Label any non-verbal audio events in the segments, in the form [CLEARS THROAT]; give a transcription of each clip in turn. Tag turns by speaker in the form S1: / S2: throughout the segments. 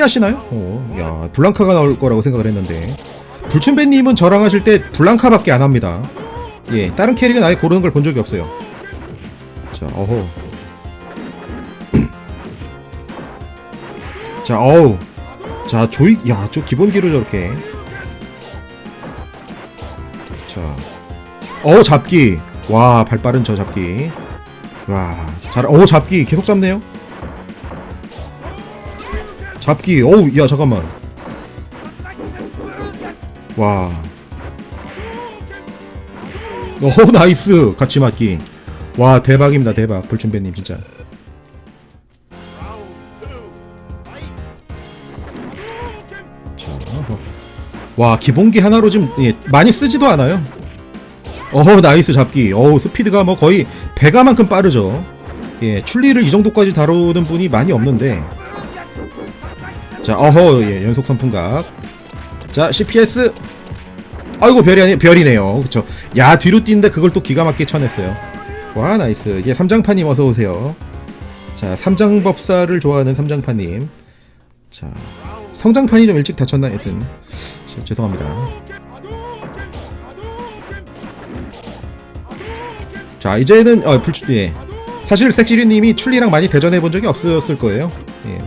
S1: 하시나요? 어, 야 블랑카가 나올 거라고 생각을 했는데 불춘배님은 저랑 하실 때 블랑카밖에 안 합니다. 예, 다른 캐릭은 아예 고르는 걸 본 적이 없어요. 자, 어허. [CLEARS THROAT] 자, 어우. 자, 조이, 야, 저 기본기로 저렇게. 자, 어 잡기. 와, 발 빠른 저 잡기. 와, 잘, 어 잡기 계속 잡네요. 잡기. 어우, 야, 잠깐만. 와. 어, 나이스. 같이 맞기. 와, 대박입니다, 대박. 불춘배님, 진짜. 자, 어허. 와, 기본기 하나로 지금 예, 많이 쓰지도 않아요. 어허, 나이스 잡기. 어우, 스피드가 뭐 거의 배가만큼 빠르죠. 예, 출리를 이 정도까지 다루는 분이 많이 없는데. 자, 어허, 예, 연속 선풍각. 자, CPS. 아이고, 별이 아니, 별이네요. 그쵸. 야, 뒤로 뛰는데 그걸 또 기가 막히게 쳐냈어요. 와, 나이스. 예, 삼장파님 어서오세요. 자, 삼장법사를 좋아하는 삼장파님. 자, 성장판이 좀 일찍 다쳤나? 하여튼. 자, 죄송합니다. 자, 이제는, 어, 불, 예. 사실 섹시리님이 출리랑 많이 대전해 본 적이 없었을 거예요. 예.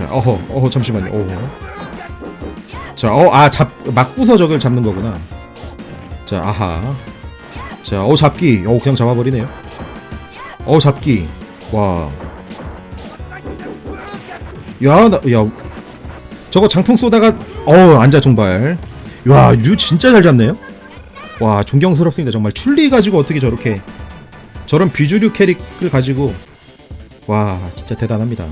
S1: 자, 어허, 어허, 잠시만요. 어허. 자, 어, 아, 잡, 막 부서 적을 잡는 거구나. 자, 아하. 자, 어, 잡기. 어, 그냥 잡아버리네요. 어, 잡기. 와. 야, 나, 야. 저거 장풍 쏘다가, 어, 앉아 중발. 와, 유 진짜 잘 잡네요. 와, 존경스럽습니다. 정말 출리 가지고 어떻게 저렇게 저런 비주류 캐릭을 가지고 와, 진짜 대단합니다.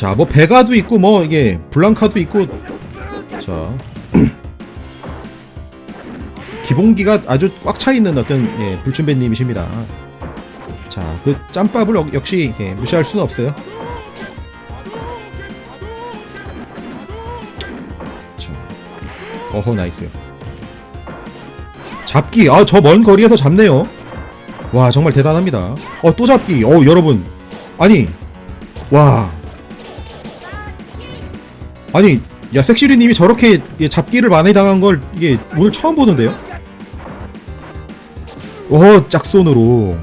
S1: 자, 뭐 베가도 있고 뭐 이게 블랑카도 있고 자. [CLEARS THROAT] 기본기가 아주 꽉 차 있는 어떤 예, 불춘배님이십니다. 자, 그 짬밥을 역- 역시 예, 무시할 수는 없어요. 자, 어허 나이스. 잡기, 아 저 먼 거리에서 잡네요. 와 정말 대단합니다. 어 또 잡기, 어 여러분, 아니, 와, 아니, 야 섹시리님이 저렇게 예, 잡기를 많이 당한 걸 이게 오늘 처음 보는데요? 어 짝손으로.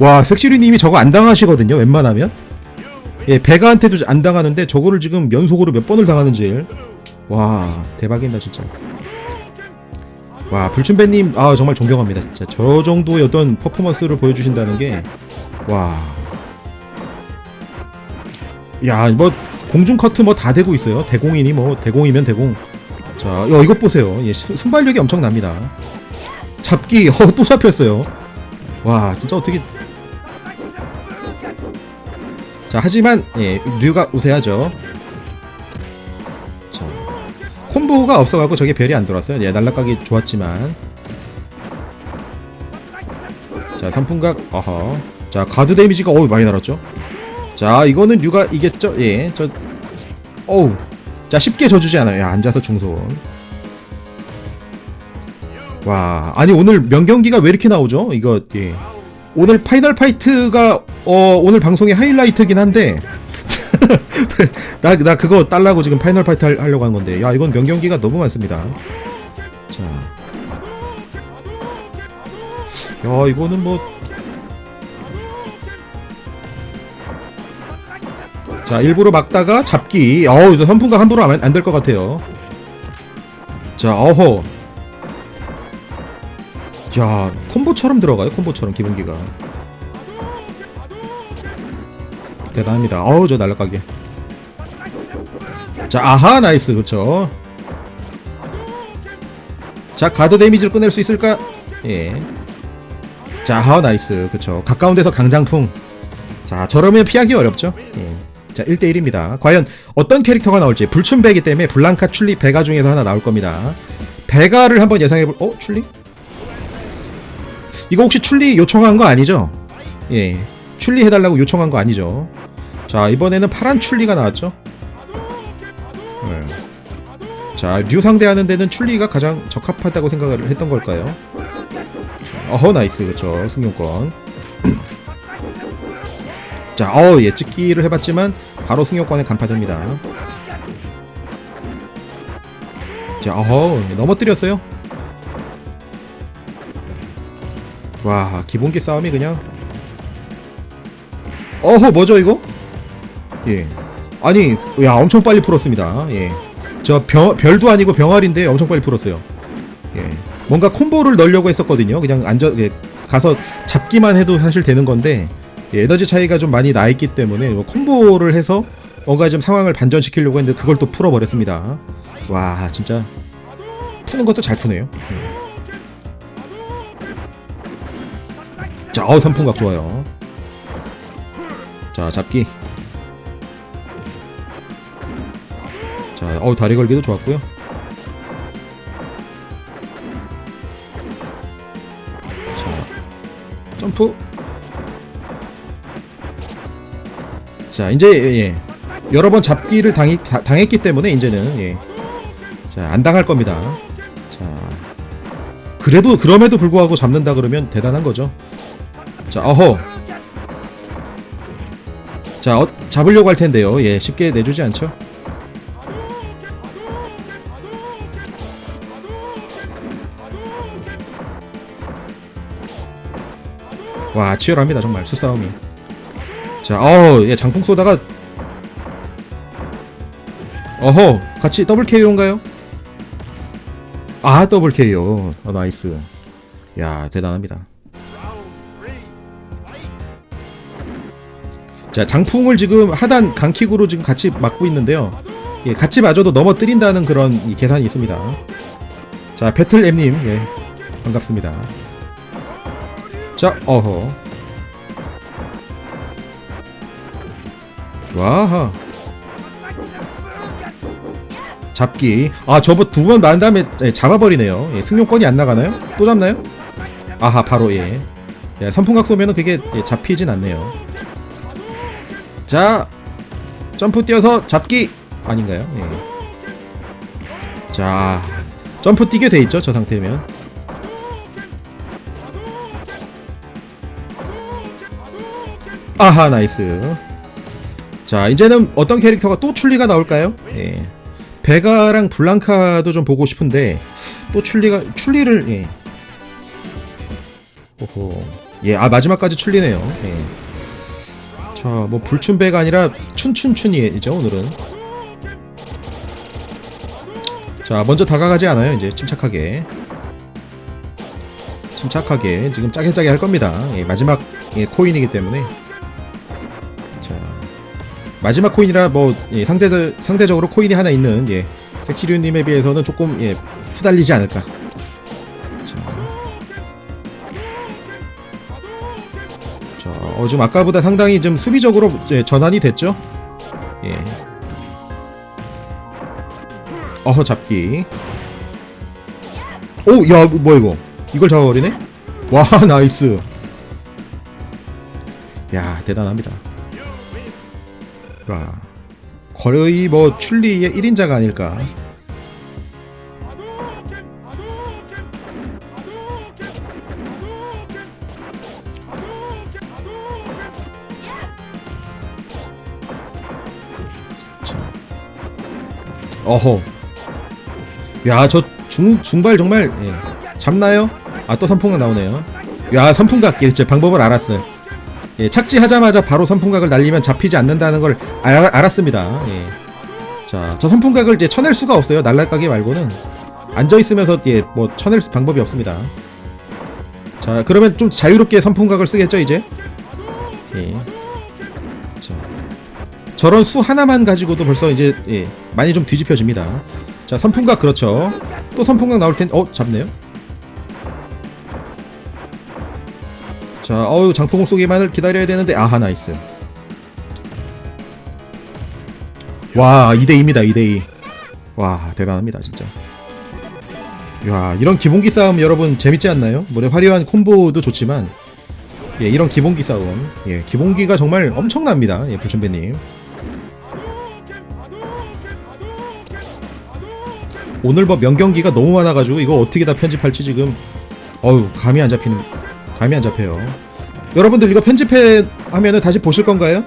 S1: 와 섹시리님이 저거 안 당하시거든요 웬만하면? 예 베가한테도 안 당하는데 저거를 지금 연속으로 몇 번을 당하는지. 와 대박입니다 진짜. 와 불춘배님 아 정말 존경합니다 진짜. 저 정도의 어떤 퍼포먼스를 보여주신다는 게와. 야, 뭐 공중 커트 뭐 다 되고 있어요. 대공이니 뭐 대공이면 대공. 자, 야, 이것 보세요. 예, 수- 순발력이 엄청납니다. 잡기, [LAUGHS] 어, 또 잡혔어요. 와, 진짜 어떻게. 자, 하지만 예, 류가 우세하죠. 자, 콤보가 없어가고 저게 별이 안 들어왔어요. 예, 날라가기 좋았지만. 자, 선풍각, 어허. 자, 가드 데미지가 어우 많이 날았죠. 자 이거는 류가 이겼죠? 예 저 어우. 자 쉽게 져주지 않아요. 야, 앉아서 중손. 와 아니 오늘 명경기가 왜 이렇게 나오죠? 이거 예. 오늘 파이널 파이트가 어 오늘 방송의 하이라이트긴 한데. [LAUGHS] 나, 나 그거 딸라고 지금 파이널 파이트 할- 하려고 한 건데. 야 이건 명경기가 너무 많습니다. 자. 야, 이거는 뭐 자 일부러 막다가 잡기. 어우 이제 선풍각 함부로 하면 안될 것 같아요. 자 어허. 야 콤보처럼 들어가요 콤보처럼 기본기가. 대단합니다. 어우 저 날라가게. 자 아하 나이스 그렇죠. 자 가드 데미지를 꺼낼 수 있을까? 예자 아하 나이스 그렇죠. 가까운 데서 강장풍. 자 저러면 피하기 어렵죠? 예. 자 1대1입니다 과연 어떤 캐릭터가 나올지 불춘배이기 때문에 블랑카 출리 베가 중에서 하나 나올 겁니다 베가를 한번 예상해볼 어? 출리? 이거 혹시 출리 요청한 거 아니죠? 예 출리 해달라고 요청한 거 아니죠 자 이번에는 파란 출리가 나왔죠 네. 자, 류 상대하는 데는 출리가 가장 적합하다고 생각을 했던 걸까요? 자, 어허, 나이스. 그쵸. 승용권. 자, 어, 예, 찍기를 해봤지만 바로 승용권에 간파됩니다. 자, 어허, 넘어뜨렸어요. 와, 기본기 싸움이 그냥. 어허, 뭐죠 이거? 예. 아니, 야, 엄청 빨리 풀었습니다. 예. 저 병, 별도 아니고 병아리인데 엄청 빨리 풀었어요. 예. 뭔가 콤보를 넣으려고 했었거든요. 그냥 앉아, 예, 가서 잡기만 해도 사실 되는 건데, 예, 에너지 차이가 좀 많이 나 있기 때문에 뭐 콤보를 해서 뭔가 좀 상황을 반전시키려고 했는데 그걸 또 풀어버렸습니다. 와, 진짜 푸는 것도 잘 푸네요. 예. 자, 어, 선풍각 좋아요. 자, 잡기. 자, 어우, 다리 걸기도 좋았고요. 자, 점프. 자, 이제 예, 예. 여러 번 잡기를 당이, 다- 당했기 때문에 이제는 예. 자, 안 당할 겁니다. 자, 그래도 그럼에도 불구하고 잡는다 그러면 대단한 거죠. 자, 어허. 자, 어, 잡으려고 할 텐데요. 예, 쉽게 내주지 않죠. 와, 치열합니다, 정말 수싸움이. 자, 어, 예, 장풍 쏘다가 어허, 같이 더블 KO인가요? 아, 더블 KO. 어, 나이스. 야, 대단합니다. 자, 장풍을 지금 하단 강킥으로 지금 같이 맞고 있는데요. 예, 같이 맞아도 넘어뜨린다는 그런 이 계산이 있습니다. 자, 배틀엠님, 예, 반갑습니다. 자, 어허. 와하. 잡기. 아, 저거 두 번 만 다음에 예, 잡아버리네요. 예, 승용권이 안 나가나요? 또 잡나요? 아하, 바로 예. 예 선풍각 쏘면은 그게 예, 잡히진 않네요. 자, 점프 뛰어서 잡기 아닌가요? 예. 자, 점프 뛰게 돼 있죠, 저 상태면. 아하, 나이스. 자, 이제는 어떤 캐릭터가 또 출리가 나올까요? 예. 베가랑 블랑카도 좀 보고 싶은데 또 출리가 출리를 예. 오호. 예, 아 마지막까지 출리네요. 예. 자, 뭐 불춘배가 아니라 춘춘춘이죠 오늘은. 자, 먼저 다가가지 않아요. 이제 침착하게. 침착하게 지금 짜게 짜게 할 겁니다. 예, 마지막 예, 코인이기 때문에. 자, 마지막 코인이라 뭐 예, 상대 상대적으로 코인이 하나 있는 예, 섹시류님에 비해서는 조금 예, 후달리지 않을까. 자, 자, 어, 좀 아까보다 상당히 좀 수비적으로 이제 전환이 됐죠. 예. 어허 잡기. 오, 야, 뭐야 이거? 이걸 잡아버리네? 와, [LAUGHS] 나이스. 야, 대단합니다. 와, 거의 뭐 출리의 1인자가 아닐까. 자. 어허. 야, 저 중, 중발 정말, 예. 잡나요? 아, 또 선풍각 나오네요. 야, 선풍각, 예, 제 방법을 알았어요. 예, 착지하자마자 바로 선풍각을 날리면 잡히지 않는다는 걸 알, 알았습니다. 예. 자, 저 선풍각을 이제 쳐낼 수가 없어요. 날라가기 말고는. 앉아 있으면서, 예, 뭐, 쳐낼 수- 방법이 없습니다. 자, 그러면 좀 자유롭게 선풍각을 쓰겠죠, 이제? 예. 자. 저런 수 하나만 가지고도 벌써 이제, 예, 많이 좀 뒤집혀집니다. 자, 선풍각, 그렇죠. 또 선풍각 나올 텐데, 어, 잡네요? 자, 어우 장풍을 쏘기만을 기다려야 되는데 아하 나이스. 와 2대2입니다 2대2 와 대단합니다 진짜. 야 이런 기본기 싸움 여러분 재밌지 않나요? 물론 화려한 콤보도 좋지만 예 이런 기본기 싸움 예 기본기가 정말 엄청납니다 예 부춘배님. 오늘 뭐 명경기가 너무 많아가지고 이거 어떻게 다 편집할지 지금 어우 감이 안 잡히는 감이 안 잡혀요. 여러분들 이거 편집해 하면은 다시 보실 건가요?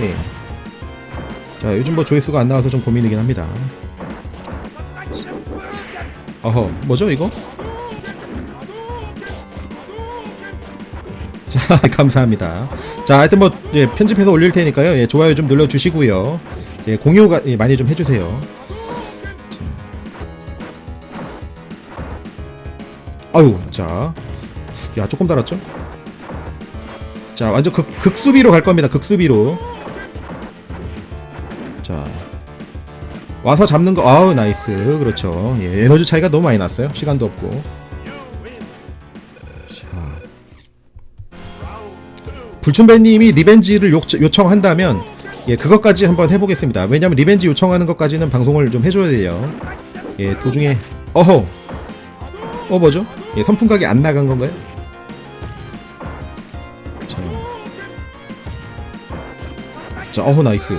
S1: 예. 자 요즘 뭐 조회수가 안 나와서 좀 고민이긴 합니다. 어허 뭐죠 이거? [LAUGHS] 자 감사합니다. 자 하여튼 뭐 예, 편집해서 올릴 테니까요. 예, 좋아요 좀 눌러 주시고요. 예, 공유가 예, 많이 좀 해 주세요. 자. 아유 자, 야 조금 달았죠? 자 완전 극, 극수비로 갈 겁니다. 극수비로. 자 와서 잡는 거 아우 나이스 그렇죠. 예, 에너지 차이가 너무 많이 났어요. 시간도 없고. 자. 불춘배님이 리벤지를 요, 요청한다면 예 그것까지 한번 해보겠습니다. 왜냐면 리벤지 요청하는 것까지는 방송을 좀 해줘야 돼요. 예 도중에 어허 어 뭐죠? 예 선풍각이 안 나간 건가요? 자 어허 나이스.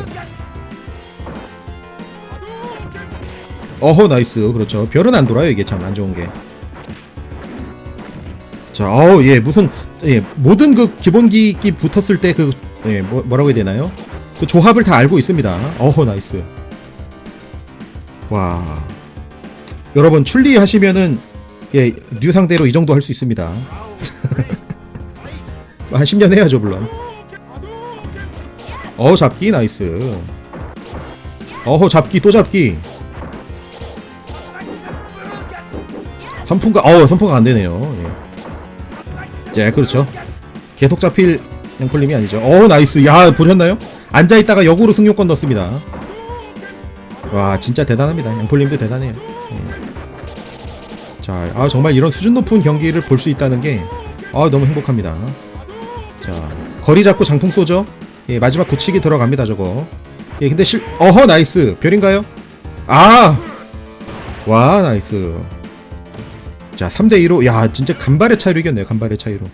S1: 어허 나이스 그렇죠. 별은 안 돌아요 이게 참 안 좋은 게. 자, 어우, 예, 무슨, 예, 모든 그 기본기 붙었을 때 그, 예, 뭐, 뭐라고 해야 되나요? 그 조합을 다 알고 있습니다. 어허, 나이스. 와. 여러분, 출리 하시면은, 예, 뉴 상대로 이 정도 할 수 있습니다. [LAUGHS] 한 10년 해야죠, 물론. 어우, 잡기, 나이스. 어허, 잡기, 또 잡기. 선풍가, 어우, 선풍가 안 되네요. 예. 네, 그렇죠. 계속 잡힐 양폴님이 아니죠. 어, 나이스. 야, 보셨나요? 앉아 있다가 역으로 승용권 넣습니다. 와, 진짜 대단합니다. 양폴님도 대단해요. 예. 자, 아 정말 이런 수준 높은 경기를 볼 수 있다는 게 아, 너무 행복합니다. 자, 거리 잡고 장풍 쏘죠. 예, 마지막 굳히기 들어갑니다, 저거. 예, 근데 실 어허, 나이스. 별인가요? 아! 와, 나이스. 자, 3대 2로 야, 진짜 간발의 차이로 이겼네요. 간발의 차이로.